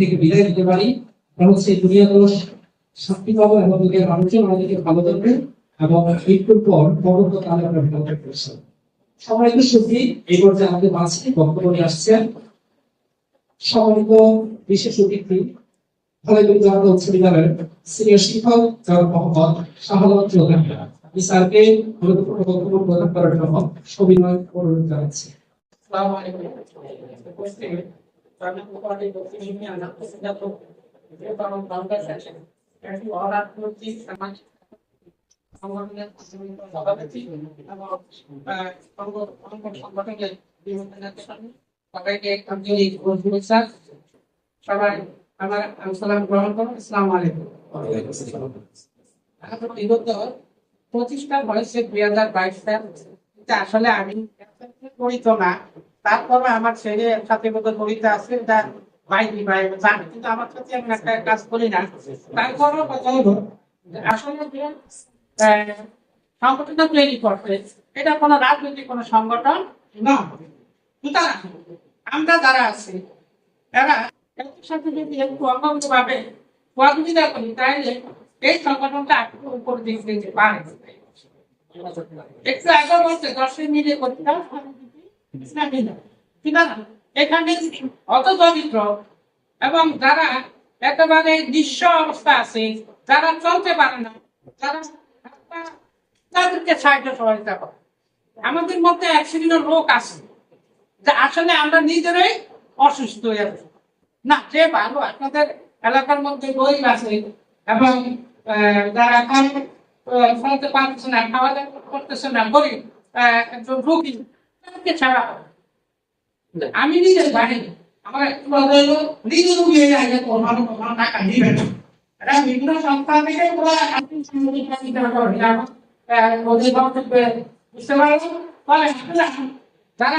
থেকে বিদায় দিতে পারি হচ্ছে শান্তি পাবো এবং দুনিয়ার মানুষজন আমাদেরকে ভালো থাকবে এবং পর পরবর্তী পারব সম্মানিত সুখী এই পর্যায়ে আমাদের মাঝে বক্তব্য আসছেন সম্মানিত বিশেষ অতিথি উচ্চ বিদ্যালয়ের সিনিয়র শিক্ষক জনাব মোহাম্মদ শাহাদত চৌধুরী স্যারকে গুরুত্বপূর্ণ বক্তব্য প্রদান করার জন্য সবিনয় অনুরোধ জানাচ্ছি। সংগঠনের বিভিন্ন সবাইকে আন্তরিক সবাই আমার সালাম গ্রহণ আলাইকুম। বিগত দুই হাজার বাইশ সাল আসলে আমি না। তারপরে আমার ছেলে সাথে কিন্তু আমার সাথে আমি একটা কাজ করি না। হলো, আসলে সংগঠনটা তৈরি করছে, এটা কোনো রাজনৈতিক কোনো সংগঠন না সুতরাং আমরা যারা আছি তারা একটু সাথে যদি একটু অঙ্গভঙ্গ ভাবে সহযোগিতা করি, তাহলে এই সংগঠনটা একটু উপর দিক দিতে পারে। একটু আগে বলছে, দর্শক মিলিয়ে করতে দাও ইসলামী ঠিক আছে? এখানে অত দরিদ্র এবং যারা একেবারে নিঃস্ব অবস্থা আছে, যারা চলতে পারে না, যারা তাদেরকে সাহায্য সহযোগিতা করে। আমাদের মধ্যে এক শ্রেণির লোক আছে। যে আসলে আমরা নিজেরাই অসুস্থ হয়ে আছি। না যে ভালো আপনাদের এলাকার মধ্যে গরিব আছে এবং যারা কাম ফলাতে পারতেছে না খাওয়া দাওয়া করতেছে না গরিব একজন রোগী তাদেরকে ছাড়া আমি নিজে জানি আমার নিজে রুগী হয়ে আগে টাকা দিবে না। এটা বিভিন্ন সংস্থা থেকে বুঝতে পারল ফলে যারা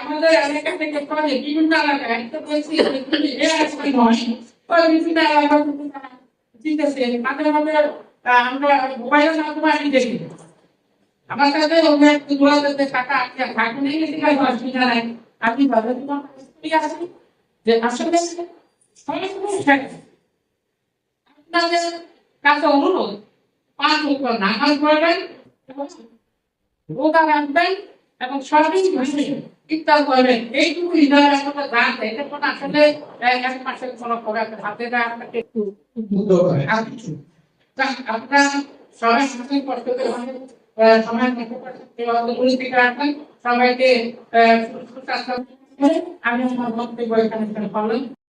আমাদের এলাকা থেকে আমরা কাছে আপনি ঠিক যে আসলে সমস্ত আপনাদের কাছে অনুরোধ, পাঁচ উপর নামাজ পড়বেন, এবং রোজা রাখবেন, এবং সঠিক ইফতার করবেন এইটুকু হৃদয়ের একটা গান এটা তো আসলে এক মাসের কোনো করে হাতে দেওয়া আপনাকে একটু আর কিছু আপনার সবাই আমাদের কষ্ট করে সবাইকে আমি আমার বক্তব্য এখানে পালন